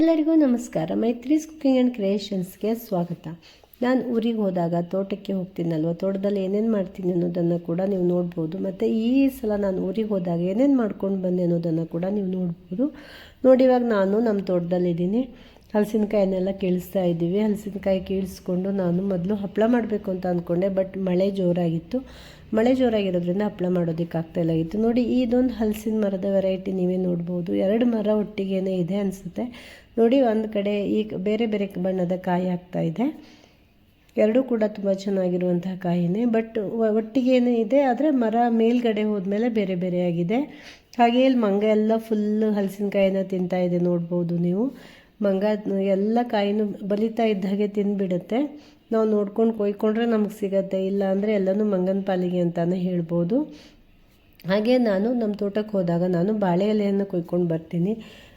ಎಲ್ಲರಿಗೂ ನಮಸ್ಕಾರ. Maitri's cooking and ಕ್ರಿಯೇಷನ್ಸ್ಗೆ ಸ್ವಾಗತ. ನಾನು ಊರಿಗೆ ಹೋದಾಗ ತೋಟಕ್ಕೆ ಹೋಗ್ತೀನಲ್ವ? ತೋಟದಲ್ಲಿ ಏನೇನು ಮಾಡ್ತೀನಿ ಅನ್ನೋದನ್ನು ಕೂಡ ನೀವು ನೋಡ್ಬೋದು. ಮತ್ತು ಈ ಸಲ ನಾನು ಊರಿಗೆ ಹೋದಾಗ ಏನೇನು ಮಾಡ್ಕೊಂಡು ಬಂದೆ ಅನ್ನೋದನ್ನು ಕೂಡ ನೀವು ನೋಡ್ಬೋದು. ನೋಡಿ, ಇವಾಗ ನಾನು ನಮ್ಮ ತೋಟದಲ್ಲಿದ್ದೀನಿ ಹಲಸಿನಕಾಯಿನೆಲ್ಲ ಕೀಳಿಸ್ತಾ ಇದ್ದೀವಿ. ಹಲಸಿನಕಾಯಿ ಕೀಳಿಸ್ಕೊಂಡು ನಾನು ಮೊದಲು ಹಪ್ಪಳ ಮಾಡಬೇಕು ಅಂತ ಅಂದ್ಕೊಂಡೆ ಬಟ್ ಮಳೆ ಜೋರಾಗಿತ್ತು. ಮಳೆ ಜೋರಾಗಿರೋದ್ರಿಂದ ಹಪ್ಪಳ ಮಾಡೋದಕ್ಕೆ ಇತ್ತು ನೋಡಿ, ಇದೊಂದು ಹಲಸಿನ ಮರದ ವೆರೈಟಿ ನೀವೇ ನೋಡ್ಬೋದು. ಎರಡು ಮರ ಒಟ್ಟಿಗೆ ಇದೆ ಅನಿಸುತ್ತೆ. ನೋಡಿ ಒಂದು ಕಡೆ ಈ ಬೇರೆ ಬೇರೆ ಬಣ್ಣದ ಕಾಯಿ ಆಗ್ತಾ ಇದೆ. ಎರಡೂ ಕೂಡ ತುಂಬ ಚೆನ್ನಾಗಿರುವಂತಹ ಕಾಯಿನೇ, ಬಟ್ ಒಟ್ಟಿಗೆನೇ ಇದೆ, ಆದರೆ ಮರ ಮೇಲ್ಗಡೆ ಹೋದ್ಮೇಲೆ ಬೇರೆ ಬೇರೆ ಆಗಿದೆ. ಹಾಗೆ ಇಲ್ಲಿ ಮಂಗ ಎಲ್ಲ ಫುಲ್ ಹಲಸಿನಕಾಯಿನ ತಿಂತಾ ಇದೆ ನೋಡ್ಬೋದು ನೀವು. ಮಂಗ ಎಲ್ಲ ಕಾಯಿನೂ ಬಲಿತಾ ಇದ್ದ ಹಾಗೆ ತಿಂದುಬಿಡುತ್ತೆ. ನಾವು ನೋಡ್ಕೊಂಡು ಕೊಯ್ಕೊಂಡ್ರೆ ನಮಗೆ ಸಿಗತ್ತೆ, ಇಲ್ಲ ಅಂದರೆ ಎಲ್ಲನೂ ಮಂಗನ ಪಾಲಿಗೆ ಅಂತಲೇ ಹೇಳ್ಬೋದು. ಹಾಗೆ ನಾನು ನಮ್ಮ ತೋಟಕ್ಕೆ ಹೋದಾಗ ನಾನು ಬಾಳೆ ಎಲೆಯನ್ನು ಕೊಯ್ಕೊಂಡು ಬರ್ತೀನಿ.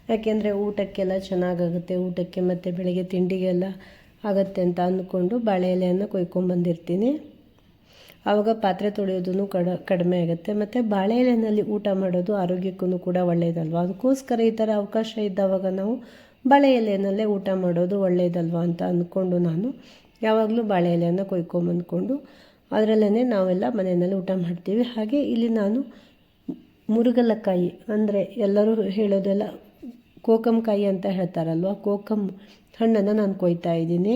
ಯಾಕೆಂದರೆ ಊಟಕ್ಕೆಲ್ಲ ಚೆನ್ನಾಗಾಗುತ್ತೆ, ಊಟಕ್ಕೆ ಮತ್ತು ಬೆಳಗ್ಗೆ ತಿಂಡಿಗೆಲ್ಲ ಆಗುತ್ತೆ ಅಂತ ಅಂದ್ಕೊಂಡು ಬಾಳೆ ಎಲೆಯನ್ನು ಕೊಯ್ಕೊಂಬಂದಿರ್ತೀನಿ ಆವಾಗ ಪಾತ್ರೆ ತೊಳೆಯೋದೂ ಕಡ, ಕಡಿಮೆ ಆಗುತ್ತೆ. ಮತ್ತು ಬಾಳೆ ಎಲೆಯಲ್ಲಿ ಊಟ ಮಾಡೋದು ಆರೋಗ್ಯಕ್ಕೂ ಕೂಡ ಒಳ್ಳೆಯದಲ್ವ ಅದಕ್ಕೋಸ್ಕರ ಈ ಥರ ಅವಕಾಶ ಇದ್ದಾವಾಗ ನಾವು ಬಾಳೆ ಎಲೆಯಲ್ಲೇ ಊಟ ಮಾಡೋದು ಒಳ್ಳೆಯದಲ್ವ ಅಂತ ಅಂದ್ಕೊಂಡು ನಾನು ಯಾವಾಗಲೂ ಬಾಳೆ ಎಲೆಯನ್ನು ಕೊಯ್ಕೊಂಬಂದ್ಕೊಂಡು ಅದರಲ್ಲೇ ನಾವೆಲ್ಲ ಮನೆಯಲ್ಲಿ ಊಟ ಮಾಡ್ತೀವಿ. ಹಾಗೆ ಇಲ್ಲಿ ನಾನು ಮುರುಗಲಕಾಯಿ ಅಂದರೆ ಎಲ್ಲರೂ ಹೇಳೋದೆಲ್ಲ ಕೋಕಂಕಾಯಿ ಅಂತ ಹೇಳ್ತಾರಲ್ವ? ಕೋಕಮ್ ಹಣ್ಣನ್ನು ನಾನು ಕೊಯ್ತಾ ಇದ್ದೀನಿ.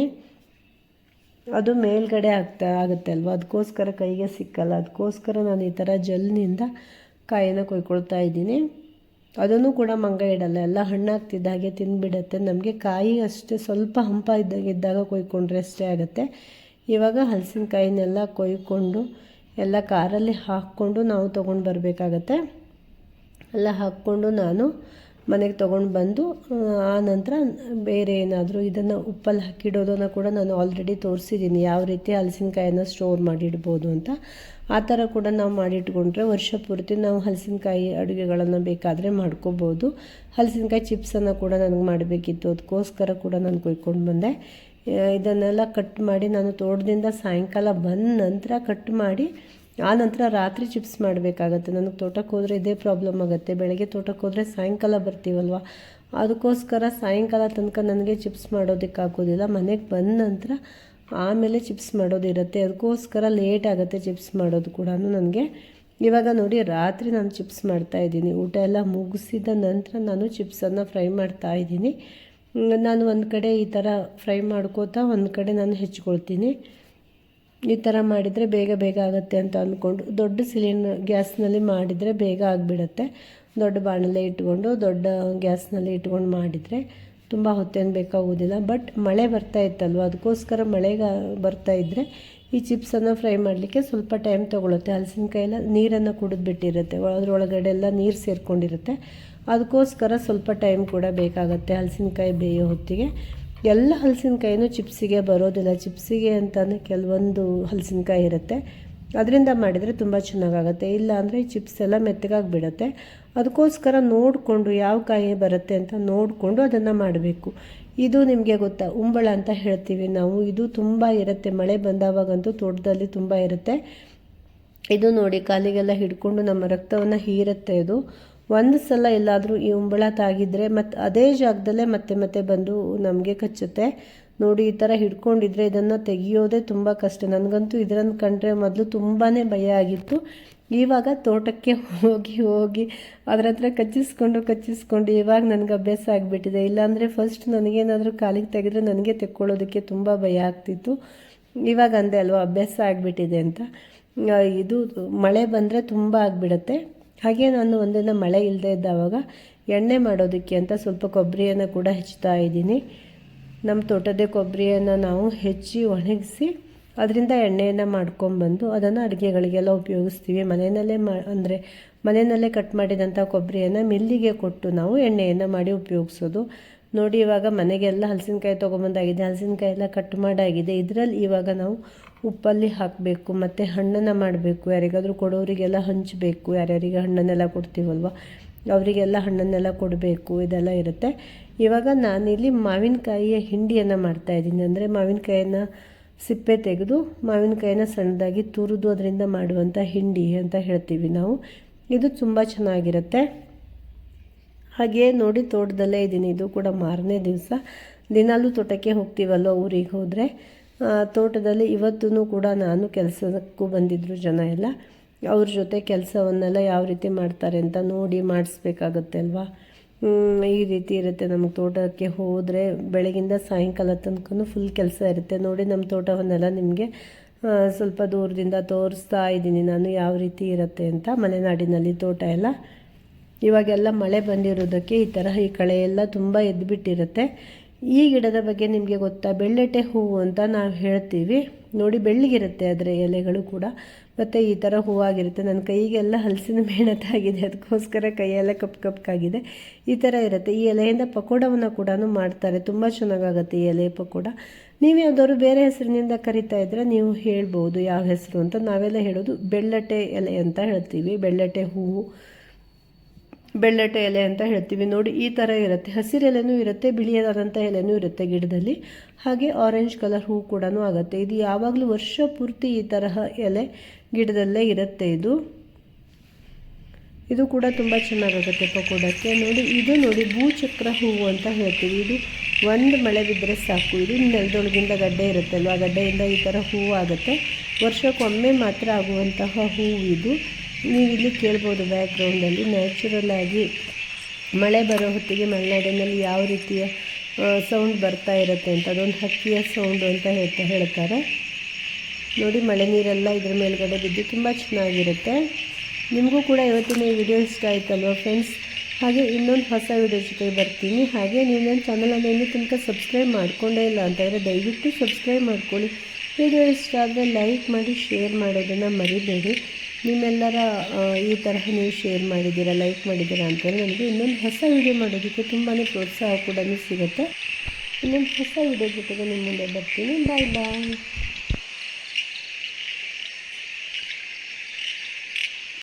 ಅದು ಮೇಲ್ಗಡೆ ಆಗ್ತಾ ಆಗುತ್ತೆ ಅಲ್ವ ಅದಕ್ಕೋಸ್ಕರ ಕೈಗೆ ಸಿಕ್ಕಲ್ಲ. ಅದಕ್ಕೋಸ್ಕರ ನಾನು ಈ ಥರ ಜಲ್ನಿಂದ ಕಾಯಿನ ಕೊಯ್ಕೊಳ್ತಾ ಇದ್ದೀನಿ. ಅದನ್ನು ಕೂಡ ಮಂಗ ಇಡಲ್ಲ. ಎಲ್ಲ ಹಣ್ಣಾಗ್ತಿದ್ದ ಹಾಗೆ ತಿಂದುಬಿಡತ್ತೆ ನಮಗೆ ಕಾಯಿ ಅಷ್ಟೇ ಸ್ವಲ್ಪ ಹಂಪ ಇದ್ದಾಗ ಇದ್ದಾಗ ಕೊಯ್ಕೊಂಡ್ರೆ ಅಷ್ಟೇ ಆಗುತ್ತೆ. ಇವಾಗ ಹಲಸಿನಕಾಯಿನೆಲ್ಲ ಕೊಯ್ಕೊಂಡು ಎಲ್ಲ ಕಾರಲ್ಲಿ ಹಾಕ್ಕೊಂಡು ನಾವು ತೊಗೊಂಡು ಬರಬೇಕಾಗತ್ತೆ. ಎಲ್ಲ ಹಾಕ್ಕೊಂಡು ನಾನು ಮನೆಗೆ ತೊಗೊಂಡು ಬಂದು, ಆ ನಂತರ ಬೇರೆ ಏನಾದರೂ ಇದನ್ನು ಉಪ್ಪಲ್ಲಿ ಹಾಕಿಡೋದನ್ನು ಕೂಡ ನಾನು ಆಲ್ರೆಡಿ ತೋರಿಸಿದ್ದೀನಿ. ಯಾವ ರೀತಿ ಹಲಸಿನಕಾಯಿನ ಸ್ಟೋರ್ ಮಾಡಿಡ್ಬೋದು ಅಂತ. ಆ ಥರ ಕೂಡ ನಾವು ಮಾಡಿಟ್ಕೊಂಡ್ರೆ ವರ್ಷ ಪೂರ್ತಿ ನಾವು ಹಲಸಿನಕಾಯಿ ಅಡುಗೆಗಳನ್ನು ಬೇಕಾದರೆ ಮಾಡ್ಕೋಬೋದು. ಹಲಸಿನಕಾಯಿ ಚಿಪ್ಸನ್ನು ಕೂಡ ನನಗೆ ಮಾಡಬೇಕಿತ್ತು. ಅದಕ್ಕೋಸ್ಕರ ಕೂಡ ನಾನು ಕೊಯ್ಕೊಂಡು ಬಂದೆ. ಇದನ್ನೆಲ್ಲ ಕಟ್ ಮಾಡಿ ನಾನು ತೋಟದಿಂದ ಸಾಯಂಕಾಲ ಬಂದ ನಂತರ ಕಟ್ ಮಾಡಿ ಆ ನಂತರ ರಾತ್ರಿ ಚಿಪ್ಸ್ ಮಾಡಬೇಕಾಗತ್ತೆ. ನನಗೆ ತೋಟಕ್ಕೆ ಹೋದರೆ ಇದೇ ಪ್ರಾಬ್ಲಮ್ ಆಗುತ್ತೆ. ಬೆಳಗ್ಗೆ ತೋಟಕ್ಕೆ ಹೋದರೆ ಸಾಯಂಕಾಲ ಬರ್ತೀವಲ್ವ? ಅದಕ್ಕೋಸ್ಕರ ಸಾಯಂಕಾಲ ತನಕ ನನಗೆ ಚಿಪ್ಸ್ ಮಾಡೋದಕ್ಕಾಗೋದಿಲ್ಲ ಮನೆಗೆ ಬಂದ ನಂತರ ಆಮೇಲೆ ಚಿಪ್ಸ್ ಮಾಡೋದಿರುತ್ತೆ ಅದಕ್ಕೋಸ್ಕರ ಲೇಟ್ ಆಗುತ್ತೆ ಚಿಪ್ಸ್ ಮಾಡೋದು ಕೂಡ ನನಗೆ. ಇವಾಗ ನೋಡಿ, ರಾತ್ರಿ ನಾನು ಚಿಪ್ಸ್ ಮಾಡ್ತಾಯಿದ್ದೀನಿ ಊಟ ಎಲ್ಲ ಮುಗಿಸಿದ ನಂತರ ನಾನು ಚಿಪ್ಸನ್ನು ಫ್ರೈ ಮಾಡ್ತಾ ಇದ್ದೀನಿ. ನಾನು ಒಂದು ಕಡೆ ಈ ಥರ ಫ್ರೈ ಮಾಡ್ಕೋತಾ ಒಂದು ಕಡೆ ನಾನು ಹೆಚ್ಕೊಳ್ತೀನಿ. ಈ ಥರ ಮಾಡಿದರೆ ಬೇಗ ಬೇಗ ಆಗುತ್ತೆ ಅಂತ ಅಂದ್ಕೊಂಡು ದೊಡ್ಡ ಸಿಲಿಂಡರ್ ಗ್ಯಾಸ್ನಲ್ಲಿ ಮಾಡಿದರೆ ಬೇಗ ಆಗಿಬಿಡುತ್ತೆ. ದೊಡ್ಡ ಬಾಣಲೆ ಇಟ್ಕೊಂಡು, ದೊಡ್ಡ ಗ್ಯಾಸ್ನಲ್ಲಿ ಇಟ್ಕೊಂಡು ಮಾಡಿದರೆ ತುಂಬ ಹೊತ್ತೇನು ಬೇಕಾಗೋದಿಲ್ಲ ಬಟ್ ಮಳೆ ಬರ್ತಾ ಇತ್ತಲ್ವ? ಅದಕ್ಕೋಸ್ಕರ ಮಳೆಗ ಬರ್ತಾ ಇದ್ದರೆ ಈ ಚಿಪ್ಸನ್ನು ಫ್ರೈ ಮಾಡಲಿಕ್ಕೆ ಸ್ವಲ್ಪ ಟೈಮ್ ತೊಗೊಳುತ್ತೆ. ಹಲಸಿನಕಾಯೆಲ್ಲ ನೀರನ್ನು ಕುಡಿದ್ಬಿಟ್ಟಿರುತ್ತೆ. ಅದರೊಳಗಡೆ ಎಲ್ಲ ನೀರು ಸೇರಿಕೊಂಡಿರುತ್ತೆ. ಅದಕ್ಕೋಸ್ಕರ ಸ್ವಲ್ಪ ಟೈಮ್ ಕೂಡ ಬೇಕಾಗುತ್ತೆ ಹಲಸಿನಕಾಯಿ ಬೇಯೋ ಹೊತ್ತಿಗೆ. ಎಲ್ಲ ಹಲಸಿನಕಾಯಿನೂ ಚಿಪ್ಸಿಗೆ ಬರೋದಿಲ್ಲ. ಚಿಪ್ಸಿಗೆ ಅಂತಲೇ ಕೆಲವೊಂದು ಹಲಸಿನಕಾಯಿ ಇರುತ್ತೆ. ಅದರಿಂದ ಮಾಡಿದರೆ ತುಂಬ ಚೆನ್ನಾಗಾಗುತ್ತೆ. ಇಲ್ಲ ಅಂದರೆ ಚಿಪ್ಸ್ ಎಲ್ಲ ಮೆತ್ತಗಾಗಿಬಿಡತ್ತೆ ಅದಕ್ಕೋಸ್ಕರ ನೋಡಿಕೊಂಡು ಯಾವ ಕಾಯಿ ಬರುತ್ತೆ ಅಂತ ನೋಡಿಕೊಂಡು ಅದನ್ನು ಮಾಡಬೇಕು. ಇದು ನಿಮಗೆ ಗೊತ್ತಾ? ಉಂಬಳ ಅಂತ ಹೇಳ್ತೀವಿ ನಾವು. ಇದು ತುಂಬ ಇರುತ್ತೆ. ಮಳೆ ಬಂದಾವಾಗಂತೂ ತೋಟದಲ್ಲಿ ತುಂಬ ಇರುತ್ತೆ. ಇದು ನೋಡಿ ಕಾಲಿಗೆಲ್ಲ ಹಿಡ್ಕೊಂಡು ನಮ್ಮ ರಕ್ತವನ್ನು ಹೀರುತ್ತೆ ಇದು. ಒಂದು ಸಲ ಎಲ್ಲಾದರೂ ಈ ಉಂಬಳ ತಾಗಿದ್ರೆ ಮತ್ತೆ ಅದೇ ಜಾಗದಲ್ಲೇ ಮತ್ತೆ ಮತ್ತೆ ಬಂದು ನಮಗೆ ಕಚ್ಚುತ್ತೆ. ನೋಡಿ, ಈ ಥರ ಹಿಡ್ಕೊಂಡಿದ್ರೆ ಇದನ್ನು ತೆಗಿಯೋದೇ ತುಂಬ ಕಷ್ಟ. ನನಗಂತೂ ಇದರನ್ನು ಕಂಡ್ರೆ ಮೊದಲು ತುಂಬಾ ಭಯ ಆಗಿತ್ತು. ಇವಾಗ ತೋಟಕ್ಕೆ ಹೋಗಿ ಹೋಗಿ ಅದರ ಹತ್ರ ಕಚ್ಚಿಸ್ಕೊಂಡು ಕಚ್ಚಿಸ್ಕೊಂಡು ಇವಾಗ ನನಗೆ ಅಭ್ಯಾಸ ಆಗಿಬಿಟ್ಟಿದೆ. ಇಲ್ಲಾಂದರೆ ಫಸ್ಟ್ ನನಗೇನಾದರೂ ಕಾಲಿಗೆ ತೆಗೆದ್ರೆ ನನಗೆ ತೆಕ್ಕೊಳ್ಳೋದಕ್ಕೆ ತುಂಬ ಭಯ ಆಗ್ತಿತ್ತು. ಇವಾಗ ಅಂದೆ ಅಲ್ವಾ, ಅಭ್ಯಾಸ ಆಗಿಬಿಟ್ಟಿದೆ ಅಂತ. ಇದು ಮಳೆ ಬಂದರೆ ತುಂಬ ಆಗಿಬಿಡುತ್ತೆ. ಹಾಗೆ ನಾನು ಒಂದಿನ ಮಳೆ ಇಲ್ಲದೆ ಇದ್ದಾವಾಗ ಎಣ್ಣೆ ಮಾಡೋದಕ್ಕೆ ಅಂತ ಸ್ವಲ್ಪ ಕೊಬ್ಬರಿಯನ್ನು ಕೂಡ ಹೆಚ್ಚುತ್ತಾ ಇದ್ದೀನಿ. ನಮ್ಮ ತೋಟದ ಕೊಬ್ಬರಿಯನ್ನು ನಾವು ಹೆಚ್ಚಿ ಒಣಗಿಸಿ ಅದರಿಂದ ಎಣ್ಣೆಯನ್ನು ಮಾಡ್ಕೊಂಬಂದು ಅದನ್ನು ಅಡುಗೆಗಳಿಗೆಲ್ಲ ಉಪಯೋಗಿಸ್ತೀವಿ. ಮನೆಯಲ್ಲೇ ಮಾ, ಅಂದರೆ ಮನೆಯಲ್ಲೇ ಕಟ್ ಮಾಡಿದಂಥ ಕೊಬ್ಬರಿಯನ್ನು ಮಿಲ್ಲಿಗೆ ಕೊಟ್ಟು ನಾವು ಎಣ್ಣೆಯನ್ನು ಮಾಡಿ ಉಪಯೋಗಿಸೋದು. ನೋಡಿ ಇವಾಗ ಮನೆಗೆಲ್ಲ ಹಲಸಿನಕಾಯಿ ತೊಗೊಂಬಂದಾಗಿದೆ ಹಲಸಿನಕಾಯಿ ಎಲ್ಲ ಕಟ್ ಮಾಡಾಗಿದೆ. ಇದರಲ್ಲಿ ಇವಾಗ ನಾವು ಉಪ್ಪಲ್ಲಿ ಹಾಕಬೇಕು, ಮತ್ತು ಹಣ್ಣನ್ನು ಮಾಡಬೇಕು. ಯಾರಿಗಾದರೂ ಕೊಡೋರಿಗೆಲ್ಲ ಹಂಚಬೇಕು. ಯಾರ್ಯಾರಿಗೆ ಹಣ್ಣನ್ನೆಲ್ಲ ಕೊಡ್ತೀವಲ್ವ? ಅವರಿಗೆಲ್ಲ ಹಣ್ಣನ್ನೆಲ್ಲ ಕೊಡಬೇಕು. ಇದೆಲ್ಲ ಇರುತ್ತೆ. ಇವಾಗ ನಾನಿಲ್ಲಿ ಮಾವಿನಕಾಯಿಯ ಹಿಂಡಿಯನ್ನು ಮಾಡ್ತಾಯಿದ್ದೀನಿ ಅಂದರೆ ಮಾವಿನಕಾಯಿನ ಸಿಪ್ಪೆ ತೆಗೆದು ಮಾವಿನಕಾಯಿನ ಸಣ್ಣದಾಗಿ ತುರಿದು ಅದರಿಂದ ಮಾಡುವಂಥ ಹಿಂಡಿ ಅಂತ ಹೇಳ್ತೀವಿ ನಾವು. ಇದು ತುಂಬ ಚೆನ್ನಾಗಿರುತ್ತೆ. ಹಾಗೆ ನೋಡಿ ತೋಟದಲ್ಲೇ ಇದ್ದೀನಿ. ಇದು ಕೂಡ ಮಾರನೇ ದಿವಸ. ದಿನಾಲೂ ತೋಟಕ್ಕೆ ಹೋಗ್ತೀವಲ್ವ ಊರಿಗೆ ಹೋದರೆ? ತೋಟದಲ್ಲಿ ಇವತ್ತೂ ಕೂಡ ನಾನು ಕೆಲಸಕ್ಕೂ ಬಂದಿದ್ದರು ಜನ ಎಲ್ಲ. ಅವ್ರ ಜೊತೆ ಕೆಲಸವನ್ನೆಲ್ಲ ಯಾವ ರೀತಿ ಮಾಡ್ತಾರೆ ಅಂತ ನೋಡಿ ಮಾಡಿಸ್ಬೇಕಾಗತ್ತೆ ಅಲ್ವಾ? ಈ ರೀತಿ ಇರುತ್ತೆ ನಮಗೆ ತೋಟಕ್ಕೆ ಹೋದರೆ ಬೆಳಗಿಂದ ಸಾಯಂಕಾಲ ತನಕ ಫುಲ್ ಕೆಲಸ ಇರುತ್ತೆ. ನೋಡಿ ನಮ್ಮ ತೋಟವನ್ನೆಲ್ಲ ನಿಮಗೆ ಸ್ವಲ್ಪ ದೂರದಿಂದ ತೋರಿಸ್ತಾ ಇದ್ದೀನಿ ನಾನು ಯಾವ ರೀತಿ ಇರುತ್ತೆ ಅಂತ ಮಲೆನಾಡಿನಲ್ಲಿ ತೋಟ ಎಲ್ಲ. ಇವಾಗೆಲ್ಲ ಮಳೆ ಬಂದಿರೋದಕ್ಕೆ ಈ ಥರ ಈ ಕಳೆ ಎಲ್ಲ ತುಂಬ ಎದ್ದುಬಿಟ್ಟಿರುತ್ತೆ ಈ ಗಿಡದ ಬಗ್ಗೆ ನಿಮಗೆ ಗೊತ್ತಾ? ಬೆಳ್ಳಟೆ ಹೂವು ಅಂತ ನಾವು ಹೇಳ್ತೀವಿ. ನೋಡಿ, ಬೆಳ್ಳಿಗಿರುತ್ತೆ ಅದರ ಎಲೆಗಳು ಕೂಡ. ಮತ್ತು ಈ ಥರ ಹೂವಾಗಿರುತ್ತೆ. ನನ್ನ ಕೈಗೆಲ್ಲ ಹಲಸಿನ ಮೇಣದಾಗಿದೆ ಅದಕ್ಕೋಸ್ಕರ ಕೈಯೆಲ್ಲ ಕಪ್ ಕಪ್ಪಾಗಿದೆ ಈ ಥರ ಇರುತ್ತೆ. ಈ ಎಲೆಯಿಂದ ಪಕೋಡವನ್ನು ಕೂಡ ಮಾಡ್ತಾರೆ. ತುಂಬ ಚೆನ್ನಾಗಾಗುತ್ತೆ ಈ ಎಲೆ ಪಕೋಡ. ನೀವು ಯಾವ್ದಾದ್ರು ಬೇರೆ ಹೆಸರಿನಿಂದ ಕರಿತಾ ಇದ್ದರೆ ನೀವು ಹೇಳ್ಬೋದು. ಯಾವ ಹೆಸರು ಅಂತ. ನಾವೆಲ್ಲ ಹೇಳೋದು ಬೆಳ್ಳಟೆ ಎಲೆ ಅಂತ ಹೇಳ್ತೀವಿ. ಬೆಳ್ಳಟೆ ಹೂವು. ಬೆಳ್ಳಟೆ ಎಲೆ ಅಂತ ಹೇಳ್ತೀವಿ. ನೋಡಿ, ಈ ಥರ ಇರುತ್ತೆ. ಹಸಿರು ಎಲೆನೂ ಇರುತ್ತೆ ಬಿಳಿಯದಾದಂಥ ಎಲೆನೂ ಇರುತ್ತೆ ಗಿಡದಲ್ಲಿ. ಹಾಗೆ ಆರೆಂಜ್ ಕಲರ್ ಹೂ ಕೂಡ ಆಗುತ್ತೆ. ಇದು ಯಾವಾಗಲೂ ವರ್ಷ ಪೂರ್ತಿ ಈ ತರಹ ಎಲೆ ಗಿಡದಲ್ಲೇ ಇರುತ್ತೆ ಇದು. ಇದು ಕೂಡ ತುಂಬ ಚೆನ್ನಾಗಾಗುತ್ತೆ ಪಕೋಡಕ್ಕೆ. ನೋಡಿ, ಇದು ನೋಡಿ ಭೂಚಕ್ರ ಹೂವು ಅಂತ ಹೇಳ್ತೀವಿ. ಇದು ಒಂದು ಮಳೆ ಬಿದ್ದರೆ ಸಾಕು. ಇದು ನೆಲದೊಳಗಿಂದ ಗಡ್ಡೆ ಇರುತ್ತಲ್ವ? ಆ ಗಡ್ಡೆಯಿಂದ ಈ ಥರ ಹೂವು ಆಗುತ್ತೆ. ವರ್ಷಕ್ಕೊಮ್ಮೆ ಮಾತ್ರ ಆಗುವಂತಹ ಹೂವು ಇದು. ನೀವು ಇಲ್ಲಿ ಕೇಳ್ಬೋದು ಬ್ಯಾಕ್ಗ್ರೌಂಡಲ್ಲಿ. ನ್ಯಾಚುರಲ್ ಆಗಿ ಮಳೆ ಬರೋ ಹೊತ್ತಿಗೆ ಮಲೆನಾಡಿನಲ್ಲಿ ಯಾವ ರೀತಿಯ ಸೌಂಡ್ ಬರ್ತಾ ಇರುತ್ತೆ ಅಂತ, ಅದೊಂದು ಹಕ್ಕಿಯ ಸೌಂಡು ಅಂತ ಹೇಳ್ತಾ, ಹೇಳ್ತಾರೆ. ನೋಡಿ, ಮಳೆ ನೀರೆಲ್ಲ ಇದ್ರ ಮೇಲ್ಗಡೆ ಬಿದ್ದು ತುಂಬ ಚೆನ್ನಾಗಿರುತ್ತೆ. ನಿಮಗೂ ಕೂಡ ಇವತ್ತಿನ ಈ ವಿಡಿಯೋ ಇಷ್ಟ ಆಯ್ತಲ್ವ ಫ್ರೆಂಡ್ಸ್ ಹಾಗೆ ಇನ್ನೊಂದು ಹೊಸ ವಿಡಿಯೋ ಜೊತೆ ಬರ್ತೀನಿ. ಹಾಗೆ ನೀವು ನನ್ನ ಚಾನಲನ್ನು ಇನ್ನೂ ತನಕ ಸಬ್ಸ್ಕ್ರೈಬ್ ಮಾಡಿಕೊಂಡೇ ಇಲ್ಲ ಅಂತಂದರೆ ದಯವಿಟ್ಟು ಸಬ್ಸ್ಕ್ರೈಬ್ ಮಾಡ್ಕೊಳ್ಳಿ. ವಿಡಿಯೋ ಇಷ್ಟ ಆದರೆ ಲೈಕ್ ಮಾಡಿ ಶೇರ್ ಮಾಡೋದನ್ನು ಮರಿಬೇಡಿ. ನಿಮ್ಮೆಲ್ಲರ ಈ ತರಹ ನೀವು ಶೇರ್ ಮಾಡಿದ್ದೀರಾ ಲೈಕ್ ಮಾಡಿದ್ದೀರಾ ಅಂತಂದರೆ ನನಗೆ ಇನ್ನೊಂದು ಹೊಸ ವಿಡಿಯೋ ಮಾಡೋದಕ್ಕೆ ತುಂಬಾ ಪ್ರೋತ್ಸಾಹ ಕೂಡ ಸಿಗುತ್ತೆ. ಇನ್ನೊಂದು ಹೊಸ ವಿಡಿಯೋ ಜೊತೆಗೆ ನಿಮ್ಮ ಮುಂದೆ ಬರ್ತೀನಿ. ಬಾಯ್ ಬಾಯ್